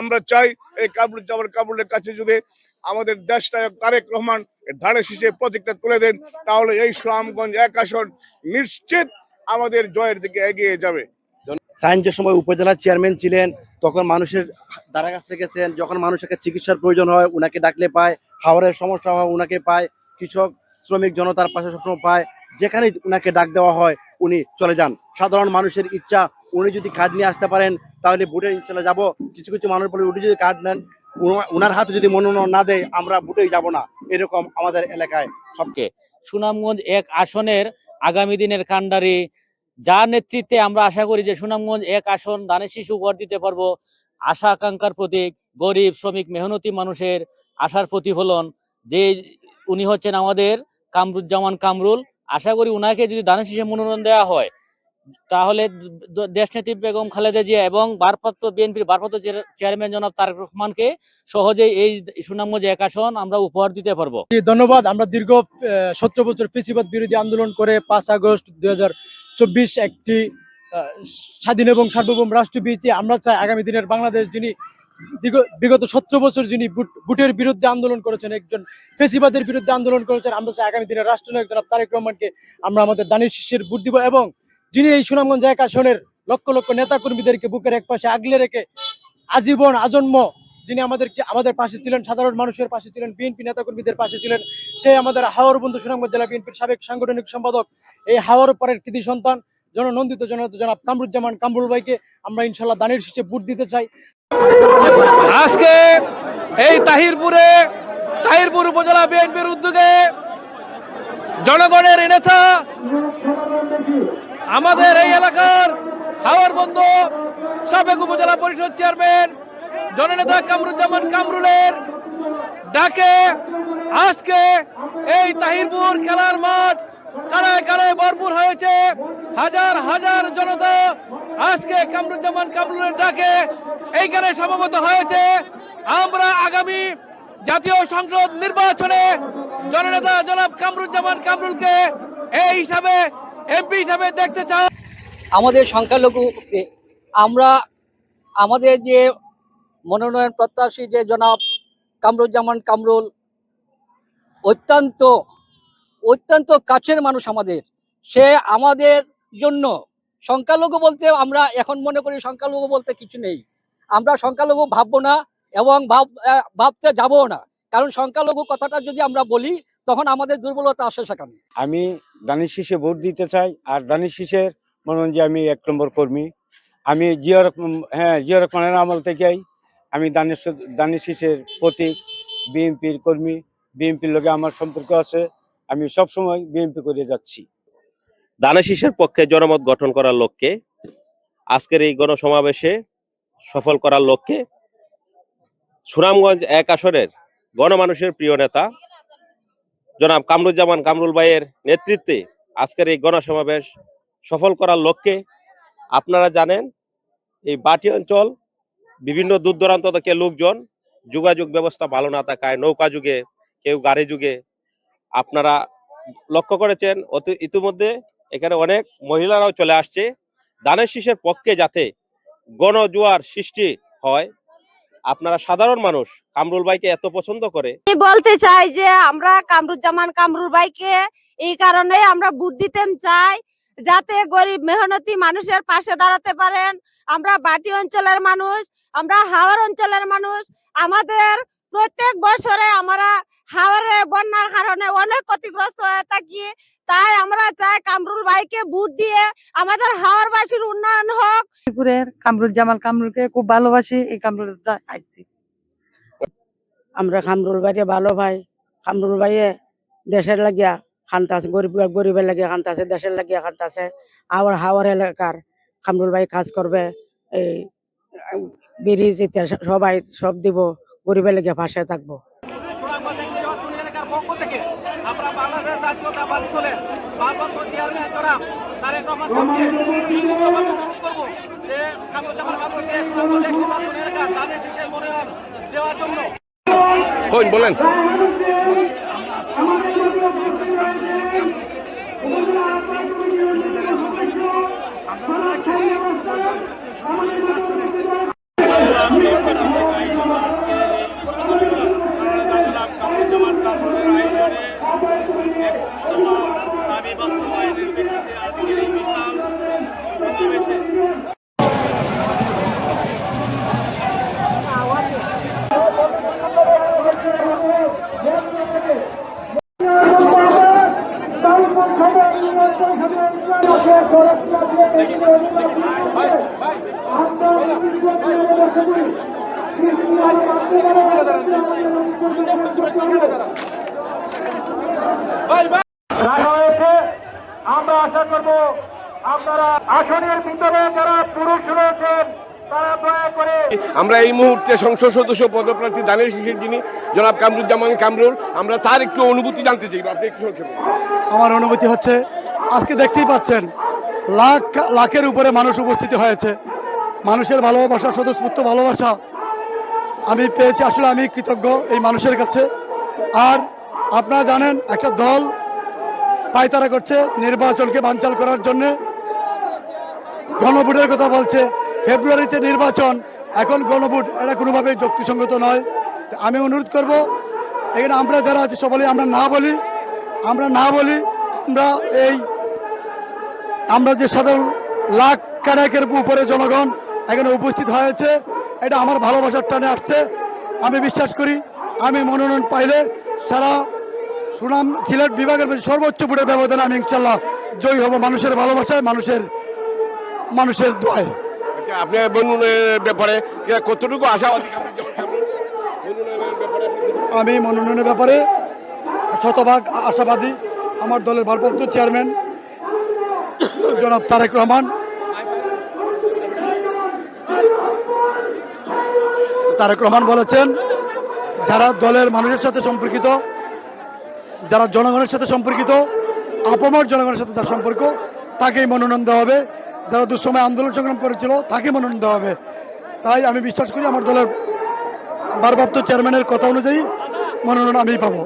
আমরা চাই এই কাবরুজ্জামান কাবুলের কাছে যদি আমাদের দেশ নায়ক তারেক রহমান ধানের শীষে প্রতীকটা তুলে দেন, তাহলে এই সুনামগঞ্জ এক আসন নিশ্চিত আমাদের জয়ের দিকে এগিয়ে যাবে। তাইন যে সময় উপজেলা চেয়ারম্যান ছিলেন, তখন মানুষের দ্বারা কাছে রেখেছেন যখন মানুষকে চিকিৎসার প্রয়োজন হয়, উনাকে ডাকলে পায় হাওড়ের সমস্যা হয়, উনাকে পায়, কৃষক, শ্রমিক জনতার পাশে সবসময় পায় যেখানে উনাকে ডাক দেওয়া হয়, উনি চলে যান। সাধারণ মানুষের ইচ্ছা উনি যদি কার্ড নিয়ে আসতে পারেন, তাহলে ভোটে ইনশাল্লাহ যাব। কিছু কিছু মানুষ বলে, উনি যদি কার্ড নেন উনার হাতে যদি মনোনয়ন না দেয়, আমরা ভোটেই যাব না। এরকম আমাদের এলাকায় সবকে। সুনামগঞ্জ এক আসনের আগামী দিনের কাণ্ডারি। যার নেতৃত্বে আমরা আশা করি যে সুনামগঞ্জ এক আসন দানের শিশু উপহার দিতে পারব। আশা আকাঙ্ক্ষার প্রতীক, গরিব, শ্রমিক, মেহনতি মানুষের আশার প্রতিফলন। যে উনি হচ্ছেন আমাদের কামরুজ্জামান কামরুল। আশা করি উনাকে যদি দানের শিশু মনোনয়ন দেওয়া হয় তাহলে দেশনেত্রী বেগম খালেদা জিয়া এবং ভারপ্রাপ্ত বিএনপির ভারপ্রাপ্ত চেয়ারম্যান জনাব তারেক রহমানকে সহজেই এই সুনামগঞ্জ এক আসন আমরা উপহার দিতে পারব। ধন্যবাদ। আমরা দীর্ঘ সতেরো বছর ফেসিবাদ বিরোধী আন্দোলন করে পাঁচ আগস্ট দুই হাজার চব্বিশ একটি স্বাধীন এবং সার্বভৌম রাষ্ট্র পেয়েছি আমরা চাই আগামী দিনের বাংলাদেশ যিনি বিগত সতেরো বছর যিনি বুট- বুটের বিরুদ্ধে আন্দোলন করেছেন, একজন ফেসিবাদের বিরুদ্ধে আন্দোলন করেছেন, আমরা চাই আগামী দিনের রাষ্ট্রনায়ক জনাব তারেক রহমানকে আমরা আমাদের দানির শিষ্যের ভোট দিব এবং যিনি এই সুনামগঞ্জ এক আসনের লক্ষ লক্ষ নেতা কর্মীদেরকে বুকের এক পাশে আগলে রেখে আজীবন আজন্ম যিনি আমাদেরকে আমাদের পাশে ছিলেন, সাধারণ মানুষের পাশে ছিলেন, বিএনপি নেতাকর্মীদের পাশে ছিলেন সে আমাদের হাওয়ার বন্ধু সুনামগঞ্জ জেলা বিএনপির সাবেক সাংগঠনিক সম্পাদক, এই হাওয়ার পরের কৃতি সন্তান, জননন্দিত জনত জনাব কামরুজ্জামান কামরুল ভাইকে আমরা ইনশাল্লাহ দানের শীষে ভোট দিতে চাই। আজকে এই তাহিরপুরে, তাহিরপুর উপজেলা বিএনপির উদ্যোগে জনগণের নেতা আমাদের এই এলাকার হাওয়ার বন্ধ সাবেক উপজেলা পরিষদ চেয়ারম্যান, জননেতা কামরুজ্জামান কামরুলের ডাকে আজকে এই তাহিরপুর খেলার মাঠ কারায় কারায় ভরপুর হয়েছে। হাজার হাজার জনতা আজকে কামরুজ্জামান কামরুলের ডাকে এইখানে সমবেত হয়েছে। আমরা আগামী জাতীয় সংসদ নির্বাচনে জননেতা জনাব কামরুজ্জামান কামরুলকে এই হিসাবে এমপি হিসাবে দেখতে চাই। আমাদের সংখ্যালঘু আমরা আমাদের যে মনোনয়ন প্রত্যাশী যে জনাব কামরুজ্জামান কামরুল, অত্যন্ত অত্যন্ত কাছের মানুষ আমাদের। সে আমাদের জন্য সংখ্যালঘু বলতে আমরা এখন মনে করি সংখ্যালঘু বলতে কিছু নেই। আমরা সংখ্যালঘু ভাববো না এবং ভাব ভাবতে যাব না। কারণ সংখ্যালঘু কথাটা যদি আমরা বলি তখন আমাদের দুর্বলতা আসে সেখানে। আমি দানিশ শীষে ভোট দিতে চাই আর দানিশ শীষের মনে হন যে আমি এক নম্বর কর্মী। আমি জিয়া হ্যাঁ জিয়া রহমানের আমল থেকেই আমি দানিশ দানিশ শীষের প্রতীক বিএনপির কর্মী বিএনপির লোকে আমার সম্পর্ক আছে আমি সবসময় বিএনপি করে যাচ্ছি। দানাশিসের পক্ষে জনমত গঠন করার লক্ষ্যে আজকের এই গণসমাবেশে সফল করার লক্ষ্যে সুনামগঞ্জ এক আসনের গণমানুষের প্রিয় নেতা, জনাব কামরুজ্জামান কামরুল ভাইয়ের নেতৃত্বে আজকের এই গণসমাবেশ সফল করার লক্ষ্যে আপনারা জানেন, এই বাটি অঞ্চল, বিভিন্ন দূর দূরান্ত থেকে লোকজন যোগাযোগ ব্যবস্থা ভালো না থাকায়, নৌকা যুগে, কেউ গাড়ি যুগে আপনারা লক্ষ্য করেছেন, অতি ইতিমধ্যে এখানে অনেক মহিলারাও চলে আসছে। দানের শীষের পক্ষে যাতে গণজোয়ার সৃষ্টি হয় আপনারা সাধারণ মানুষ, কামরুল ভাইকে এত পছন্দ করে। বলতে চাই যে আমরা কামরুজ্জামান কামরুল ভাইকে এই কারণে আমরা ভোট দিতে চাই, যাতে গরিব মেহনতি মানুষের পাশে দাঁড়াতে পারেন। আমরা বাটি অঞ্চলের মানুষ, আমরা হাওয়ার অঞ্চলের মানুষ। আমাদের প্রত্যেক বছরে আমরা হাওড়ে বন্যার কারণে অনেক ক্ষতিগ্রস্ত হয়ে থাকি। তাই আমরা চাই কামরুল ভাইকে ভোট দিয়ে আমাদের হাওড়বাসীর উন্নয়ন হোক। ত্রিপুরের কামরুল জামাল কামরুলকে খুব ভালোবাসি এই কামরুল আসছি আমরা কামরুল ভাইকে ভালো ভাই। কামরুল ভাইয়ে দেশের লাগিয়া খান্তা আছে গরিব গরিবের লাগিয়া খান্তা আছে দেশের লাগিয়া খান্তা আছে। আবার হাওয়ার এলাকার কামরুল ভাই কাজ করবে এই ব্রিজ ইত্যাদি সবাই সব দিব গরিবের লাগিয়া পাশে থাকব সুনামগঞ্জ একটি নির্বাচনী এলাকার পক্ষ থেকে আমরা বাংলাদেশ জাতীয়তাবাদী দলের ভারপ্রাপ্ত চেয়ারম্যান জনাব তারেক রহমান সাহেবকে বিনীতভাবে অনুরোধ করব যে সুনামগঞ্জ এক নির্বাচনী এলাকার তাদের শেষের মনোনয়ন দেওয়ার জন্য। বলেন। আমরা আজকের এই বিশাল সমাবেশে রাখা হয়েছে আমরা আশা করব আপনারা আসনের ভিতরে যারা পুরুষ রয়েছেন তারা দয়া করে আমরা এই মুহূর্তে সংসদ সদস্য পদপ্রার্থী দানের শিশির যিনি জনাব কামরুজ্জামান কামরুল আমরা তার একটু অনুভূতি জানতে চাই আপনি একটু সংক্ষেপে আমার অনুভূতি হচ্ছে আজকে দেখতেই পাচ্ছেন লাখ লাখের উপরে মানুষ উপস্থিত হয়েছে। মানুষের ভালোবাসা, স্বতঃস্ফূর্ত ভালোবাসা আমি পেয়েছি, আসলে আমি কৃতজ্ঞ এই মানুষের কাছে। আর আপনারা জানেন, একটা দল পায়তারা করছে নির্বাচনকে বানচাল করার জন্য। গণভোটের কথা বলছে, ফেব্রুয়ারিতে নির্বাচন, এখন গণভোট, এটা কোনোভাবেই যুক্তিসঙ্গত নয়। আমি অনুরোধ করব, এখানে আমরা যারা আছি সবাই আমরা না বলি, আমরা না বলি, আমরা এই, আমরা যে সাধারণ লাখ কানেকের উপরে জনগণ এখানে উপস্থিত হয়েছে। এটা আমার ভালোবাসার টানে আসছে। আমি বিশ্বাস করি আমি মনোনয়ন পাইলে সারা সুনাম সিলেট বিভাগের সর্বোচ্চ ভোটের ব্যবধানে আমি ইনশাল্লাহ জয়ী হব মানুষের ভালোবাসায় মানুষের মানুষের দোয়ায়। আচ্ছা আপনি মনোনয়নের ব্যাপারে কতটুকু আশাবাদী আমি মনোনয়নের ব্যাপারে শতভাগ আশাবাদী। আমার দলের ভারপ্রাপ্ত চেয়ারম্যান জনাব তারেক রহমান তারেক রহমান বলেছেন, যারা দলের মানুষের সাথে সম্পর্কিত, যারা জনগণের সাথে সম্পর্কিত, আপমর জনগণের সাথে যার সম্পর্ক, তাকেই মনোনয়ন দেওয়া হবে। যারা দুঃসময় আন্দোলন সংগ্রাম করেছিল তাকে মনোনয়ন দেওয়া হবে। তাই আমি বিশ্বাস করি আমার দলের ভারপ্রাপ্ত চেয়ারম্যানের কথা অনুযায়ী মনোনয়ন আমি পাবো।